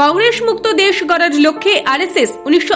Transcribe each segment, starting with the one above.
কংগ্রেস মুক্ত দেশ গড়ার লক্ষ্যে আরএসএস উনিশশো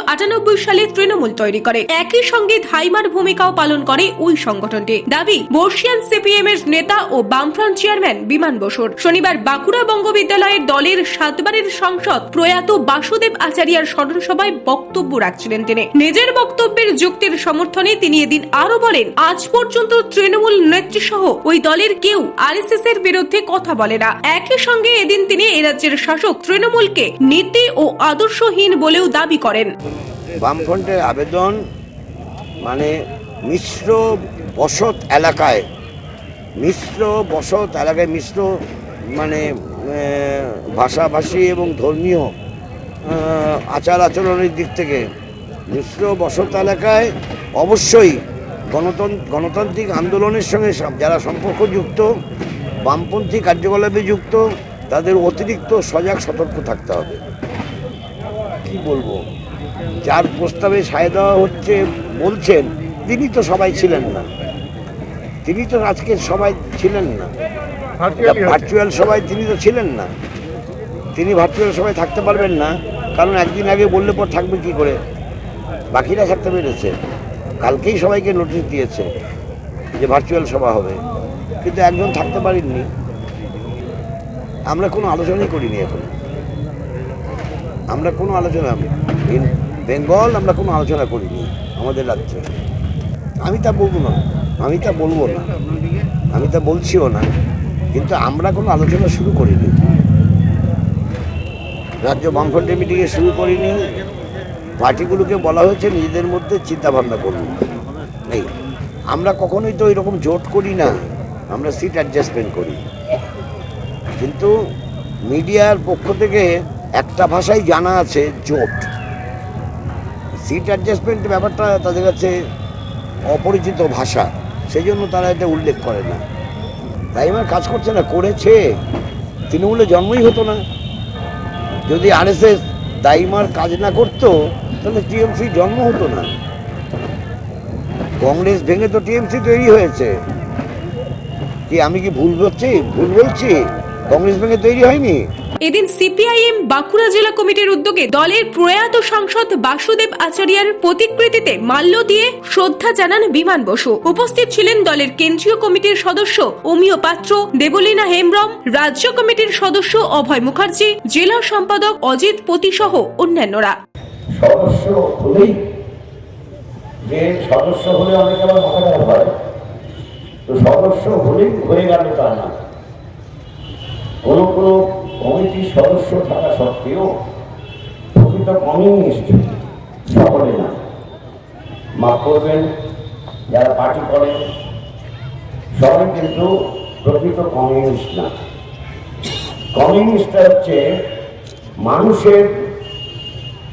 সালে তৃণমূল তৈরি করে। একই সঙ্গে ধাইমার ভূমিকাও পালন করে ওই সংগঠনটি। দাবি, বর্ষিয়ান সিপিএম এর নেতা ও বামফ্রন্ট চেয়ারম্যান বিমান বসুর। শনিবার বাঁকুড়া বঙ্গবিদ্যালয়ের দলের সাতবারের সংসদ প্রয়াত বাসুদেব আচারিয়ার স্মরণসভায় বক্তব্য রাখছিলেন তিনি। নিজের বক্তব্যের যুক্তির সমর্থনে তিনি এদিন আরও বলেন, আজ পর্যন্ত তৃণমূল নেত্রী সহ ওই দলের কেউ আরএসএস এর বিরুদ্ধে কথা বলে না। একই সঙ্গে এদিন তিনি এ রাজ্যের শাসক তৃণমূলকে নীতি ও আদর্শহীন বলেও দাবি করেন। বামফ্রন্টের আবেদন মানে মিশ্র বসত এলাকায়, মিশ্র বসত এলাকায়, মিশ্র মানে ভাষাভাষী এবং ধর্মীয় আচার আচরণের দিক থেকে মিশ্র বসত এলাকায় অবশ্যই গণতন্ত্র গণতান্ত্রিক আন্দোলনের সঙ্গে যারা সম্পর্কযুক্ত, বামপন্থী কার্যকলাপে যুক্ত তাদের অতিরিক্ত সজাগ সতর্ক থাকতে হবে। কি বলব? যার প্রস্তাবে সায় দেওয়া হচ্ছে বলছেন তিনি তো সবাই ছিলেন না। তিনি তো আজকে সবাই ছিলেন না। ভার্চুয়াল সবাই তিনি তো ছিলেন না। তিনি ভার্চুয়াল সবাই থাকতে পারবেন না। কারণ একদিন আগে বললে পর থাকবে কি করে? বাকিরা থাকতে পেরেছে। কালকেই সবাইকে নোটিশ দিয়েছে যে ভার্চুয়াল সভা হবে। কিন্তু একজন থাকতে পারেননি। আমরা কোনো আলোচনাই করিনি এখন। আমরা কোনো আলোচনা ইন বেঙ্গল আমরা কোনো আলোচনা করিনি, আমাদের রাজ্যে। আমি তা বলব না, আমি তা বলব না, আমি তা বলছিও না, কিন্তু আমরা কোনো আলোচনা শুরু করিনি। রাজ্য বামফ্রন্টের মিটিংয়ে শুরু করিনি, পার্টিগুলোকে বলা হয়েছে নিজেদের মধ্যে চিন্তাভাবনা করুন। নেই, আমরা কখনোই তো এরকম জোট করি না, আমরা সিট অ্যাডজাস্টমেন্ট করি। কিন্তু মিডিয়ার পক্ষ থেকে একটা ভাষাই জানা আছে, জোট। সিট অ্যাডজাস্টমেন্ট ব্যাপারটা তাদের কাছে অপরিচিত ভাষা সেই জন্য তারা এটা উল্লেখ করে না। তাই আমার কাজ করছে না, করেছে। তৃণমূলে জন্মই হতো না। যদি আরএসএস দাইমার কাজ না করতো, তাহলে টিএমসি জন্ম হতো না। কংগ্রেস ভেঙে তো টিএমসি তৈরি হয়েছে। কি আমি কি ভুল বলছি ভুল বলছি? কংগ্রেস ভেঙে তৈরি হয়নি? এদিন সিপিআইএম বাঁকুড়া জেলা কমিটির উদ্যোগে দলের প্রয়াত সাংসদ বাসুদেব আচারিয়ার প্রতিকৃতিতে মাল্য দিয়ে শ্রদ্ধা জানান বিমান বসু। উপস্থিত ছিলেন দলের কেন্দ্রীয় কমিটির সদস্য অমিয় পাত্র দেবলীনা হেমব্রম রাজ্য কমিটির সদস্য অভয় মুখার্জি জেলা সম্পাদক অজিত পতি সহ অন্যান্যরা। সদস্য হলেই যে সদস্য হলে অনেকে আবার মাথা খারাপ হয় তো সদস্য হলেই হয়ে গেল তা না। কোনো কোনো কমিটির সদস্য থাকা সত্ত্বেও প্রকৃত কমিউনিস্ট সকলে না মাফ করবেন, যারা পার্টি করেন সবাই কিন্তু প্রকৃত কমিউনিস্ট না। কমিউনিস্টটা হচ্ছে মানুষের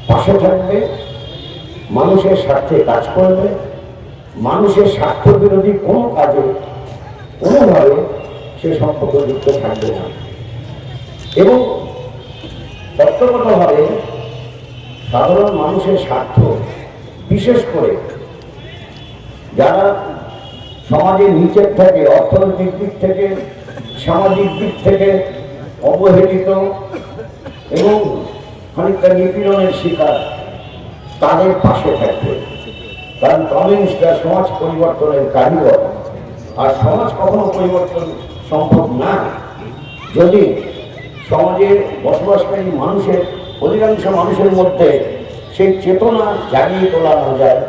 পাশে থাকবে, মানুষের স্বার্থে কাজ করবে, মানুষের স্বার্থ বিরোধী কোনো কাজে কোনোভাবে সে সম্পর্ক যুক্ত থাকবে না। এবং তত্ত্বগতভাবে সাধারণ মানুষের স্বার্থ, বিশেষ করে যারা সমাজের নিচের থেকে, অর্থনৈতিক দিক থেকে, সামাজিক দিক থেকে অবহেলিত এবং খানিকটা নিপীড়নের শিকার তাদের পাশে থাকবে। কারণ কমিউনিস্টরা সমাজ পরিবর্তনের কারিগর। আর সমাজ কখনো পরিবর্তন সম্ভব না। যদি সমাজে বসবাসকারী মানুষের, অধিকাংশ মানুষের মধ্যে সেই চেতনা জাগিয়ে তোলা না যায়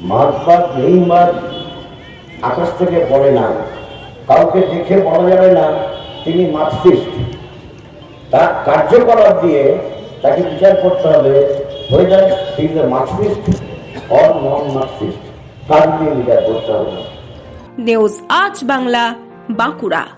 মার্কবাদ নেইমার আকাশ থেকে পড়ে না। কাউকে দেখে বলা যাবে না তিনি মার্কসিস্ট। তার কার্যকলাপ দিয়ে তাকে বিচার করতে হবে। Whether is a Marxist or non Marxist. তার দিয়ে বিচার করতে হবে। নিউজ আজ বাংলা, বাঁকুড়া।